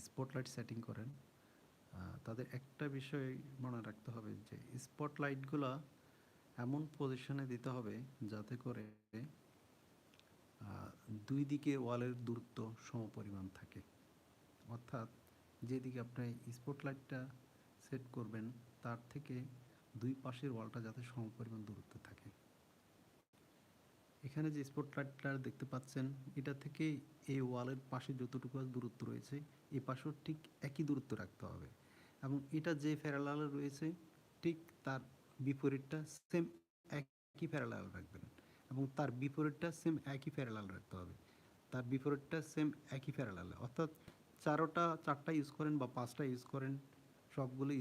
Spotlight setting করেন তাদের একটা বিষয় মনে রাখতে হবে যে স্পটলাইটগুলো এমন পজিশনে দিতে হবে যাতে করে দুই দিকে ওয়ালের দূরত্ব সমপরিমাণ থাকে। অর্থাৎ যেদিকে আপনি স্পটলাইটটা সেট করবেন, তার থেকে দুই পাশের ওয়ালটা যাতে সমপরিমাণ দূরত্ব থাকে। এখানে যে স্পটলাইটটা দেখতে পাচ্ছেন, এটা থেকে এই ওয়ালের পাশে যতটুকু দূরত্ব রয়েছে এই পাশেও ঠিক একই দূরত্ব রাখতে হবে। এবং এটা যে প্যারালালে রয়েছে, ঠিক তার বিপরীতটা সেম একই প্যারালাল রাখবেন। এবং তার বিপরীতটা সেম একই প্যারালাল রাখতে হবে। তার বিপরীতটা সেম একই প্যারালাল অর্থাৎ চারোটা, চারটা ইউজ করেন বা পাঁচটা ইউজ করেন, সবগুলো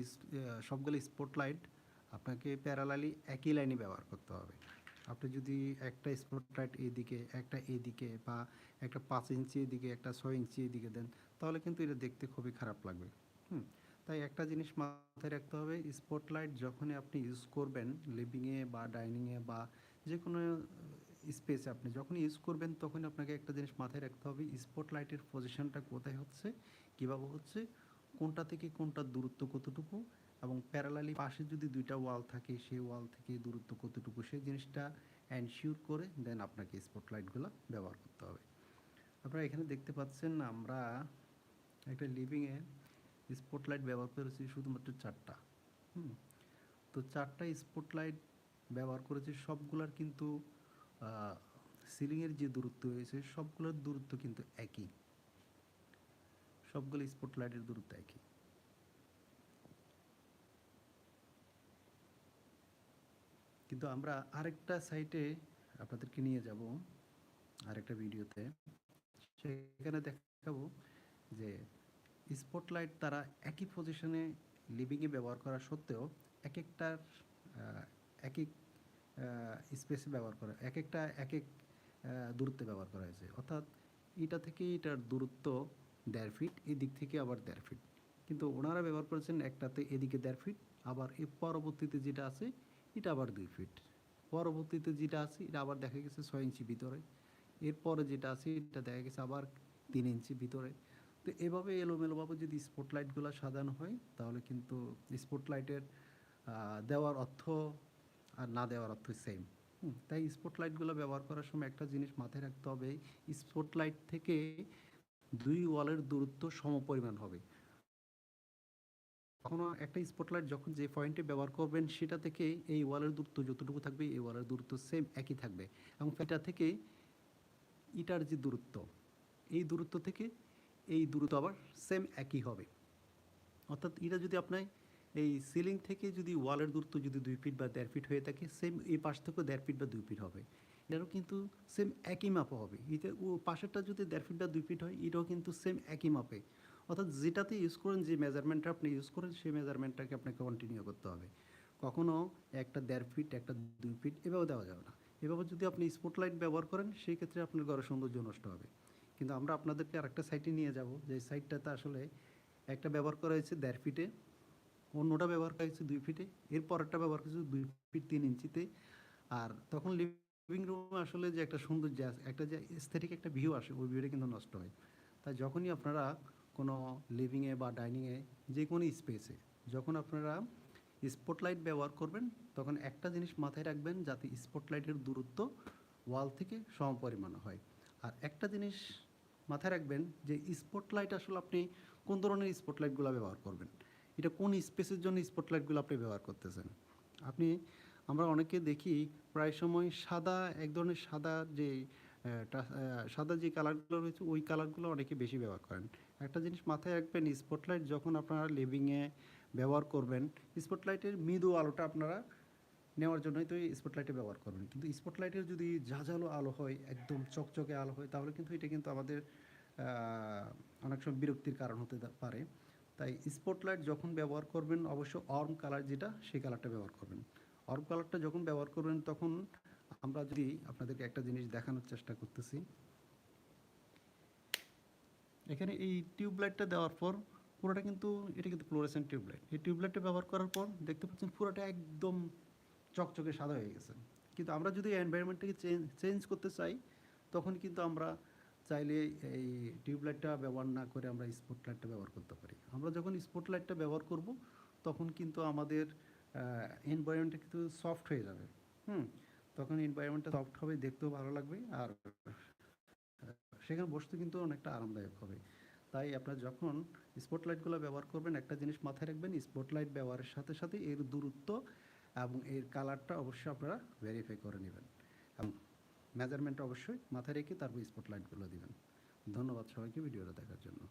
সবগুলো স্পটলাইট আপনাকে প্যারালালি একই লাইনে ব্যবহার করতে হবে। আপনি যদি একটা স্পটলাইট এদিকে, একটা এদিকে বা একটা পাঁচ ইঞ্চি এদিকে, একটা ছয় ইঞ্চি এদিকে দেন, তাহলে কিন্তু এটা দেখতে খুবই খারাপ লাগবে। হুম, তাই একটা জিনিস মাথায় রাখতে হবে স্পটলাইট যখনই আপনি ইউজ করবেন লিভিংয়ে বা ডাইনিংয়ে বা যে কোনো স্পেসে আপনি যখন ইউজ করবেন, তখন আপনাকে একটা জিনিস মাথায় রাখতে হবে স্পটলাইটের পজিশনটা কোথায় হচ্ছে, কীভাবে হচ্ছে, কোনটা থেকে কোনটার দূরত্ব কতটুকু এবং প্যারালালি পাশে যদি দুইটা ওয়াল থাকে, সেই ওয়াল থেকে দূরত্ব কতটুকু, সেই জিনিসটা এনশিওর করে দেন আপনাকে স্পটলাইটগুলো ব্যবহার করতে হবে। আপনারা এখানে দেখতে পাচ্ছেন আমরা একটা লিভিংয়ে স্পটলাইট ব্যবহার করেছি শুধুমাত্র চারটা। হুম, তো চারটা স্পটলাইট ব্যবহার করেছি, সবগুলার কিন্তু সিলিংয়ের যে দূরত্ব রয়েছে, সবগুলোর দূরত্ব কিন্তু একই। সবগুলো স্পটলাইটের দূরত্ব একই। কিন্তু আমরা আরেকটা সাইটে আপনাদেরকে নিয়ে যাব, আরেকটা ভিডিওতে। সেখানে দেখাবো যে স্পটলাইট তারা একই পজিশনে লিভিংয়ে ব্যবহার করা সত্ত্বেও এক একটার এক এক স্পেসে ব্যবহার করা এক একটা এক এক দূরত্বে ব্যবহার করা হয়েছে। অর্থাৎ এটা থেকে এটার দূরত্ব দেড় ফিট এই দিক থেকে আবার দেড় ফিট কিন্তু ওনারা ব্যবহার করেছেন একটাতে এদিকে দেড় ফিট আবার এর পরবর্তীতে যেটা আছে এটা আবার দুই ফিট পরবর্তীতে যেটা আছে, এটা আবার দেখা গেছে ছয় ইঞ্চি ভিতরে। এরপরে যেটা আছে, এটা দেখা গেছে আবার তিন ইঞ্চি ভিতরে। তো এভাবে এলোমেলোভাবে যদি স্পটলাইটগুলো সাজানো হয়, তাহলে কিন্তু স্পটলাইটের দেওয়ার অর্থ আর না দেওয়ার অর্থ সেম তাই স্পটলাইটগুলো ব্যবহার করার সময় একটা জিনিস মাথায় রাখতে হবে স্পটলাইট থেকে দুই ওয়ালের দূরত্ব সমপরিমাণ হবে। কখনো একটা স্পটলাইট যখন যে পয়েন্টে ব্যবহার করবেন, সেটা থেকে এই ওয়ালের দূরত্ব যতটুকু থাকবে, এই ওয়ালের দূরত্ব সেম একই থাকবে। এবং এটা থেকে ইটার যে দূরত্ব, এই দূরত্ব থেকে এই দূরত্ব আবার সেম একই হবে। অর্থাৎ এটা যদি আপনার এই সিলিং থেকে যদি ওয়ালের দূরত্ব যদি দুই ফিট বা দেড় ফিট হয়ে থাকে সেম এই পাশ থেকেও দেড় ফিট বা দুই ফিট হবে। এটারও কিন্তু সেম একই মাপও হবে। এটা ও পাশেরটা যদি দেড় ফিট বা দুই ফিট হয়, এটাও কিন্তু সেম একই মাপে। অর্থাৎ যেটাতে ইউজ করেন, যে মেজারমেন্টটা আপনি ইউজ করেন, সেই মেজারমেন্টটাকে আপনাকে কন্টিনিউ করতে হবে। কখনও একটা দেড় ফিট একটা দুই ফিট এভাবে দেওয়া যাবে না। এভাবে যদি আপনি স্পটলাইট ব্যবহার করেন, সেই ক্ষেত্রে আপনার ঘরের সৌন্দর্য নষ্ট হবে। কিন্তু আমরা আপনাদেরকে আরেকটা সাইটে নিয়ে যাব, যে সাইটটাতে আসলে একটা ব্যবহার করা হয়েছে দেড় ফিটে অন্যটা ব্যবহার করা হয়েছে দুই ফিটে এর পরেরটা ব্যবহার করেছে দুই ফিট তিন ইঞ্চিতে। আর তখন লিভিং রুমে আসলে যে একটা সৌন্দর্য, একটা যে স্থেটিক একটা ভিউ আসে, ওই ভিউটা কিন্তু নষ্ট হয়। তাই যখনই আপনারা কোনো লিভিংয়ে বা ডাইনিংয়ে যে কোনো স্পেসে যখন আপনারা স্পটলাইট ব্যবহার করবেন, তখন একটা জিনিস মাথায় রাখবেন যাতে স্পটলাইটের দূরত্ব ওয়াল থেকে সমপরিমাণ হয়। আর একটা জিনিস মাথায় রাখবেন যে স্পটলাইট আসলে আপনি কোন ধরনের স্পটলাইটগুলো ব্যবহার করবেন? এটা কোন স্পেসের জন্য স্পটলাইটগুলো আপনি ব্যবহার করতেছেন? আপনি, আমরা অনেকে দেখি প্রায় সময় সাদা, এক ধরনের সাদা যে সাদা যে কালারগুলো রয়েছে, ওই কালারগুলো অনেকে বেশি ব্যবহার করেন। একটা জিনিস মাথায় রাখবেন স্পটলাইট যখন আপনারা লিভিংয়ে ব্যবহার করবেন স্পটলাইটের মৃদু আলোটা আপনারা নেওয়ার জন্যই তো স্পটলাইটে ব্যবহার করবেন। কিন্তু স্পটলাইটের যদি ঝাঁঝালো আলো হয়, একদম চকচকে আলো হয়, তাহলে কিন্তু এটা কিন্তু আমাদের অনেক সময় বিরক্তির কারণ হতে পারে। তাই স্পটলাইট যখন ব্যবহার করবেন, অবশ্য অর্ম কালার যেটা, সেই কালারটা ব্যবহার করবেন। অর্ম কালারটা যখন ব্যবহার করবেন, তখন আমরা যদি আপনাদেরকে একটা জিনিস দেখানোর চেষ্টা করতেছি। এখানে এই টিউবলাইটটা দেওয়ার পর পুরোটা কিন্তু, এটা কিন্তু ফ্লোরেসেন্ট টিউবলাইট। এই টিউবলাইটটা ব্যবহার করার পর দেখতে পাচ্ছেন পুরোটা একদম চকচকে সাদা হয়ে গেছে। কিন্তু আমরা যদি এনভায়রনমেন্টটাকে চেঞ্জ করতে চাই, তখন কিন্তু আমরা চাইলে এই টিউবলাইটটা ব্যবহার না করে আমরা স্পটলাইটটা ব্যবহার করতে পারি। আমরা যখন স্পটলাইটটা ব্যবহার করব, তখন কিন্তু আমাদের এনভায়রনমেন্টটা কিন্তু সফট হয়ে যাবে। হুম? তখন এনভায়রনমেন্টটা সফট হবে, দেখতেও ভালো লাগবে আর সেখানে বসতে কিন্তু অনেকটা আরামদায়ক হবে। তাই আপনারা যখন স্পটলাইটগুলো ব্যবহার করবেন, একটা জিনিস মাথায় রাখবেন স্পটলাইট ব্যবহারের সাথে সাথে এর দূরত্ব এবং এর কালারটা অবশ্যই আপনারা ভেরিফাই করে নেবেন এবং মেজারমেন্ট অবশ্যই মাথায় রেখে তারপর স্পটলাইটগুলো দিবেন। ধন্যবাদ সবাইকে ভিডিওটা দেখার জন্য।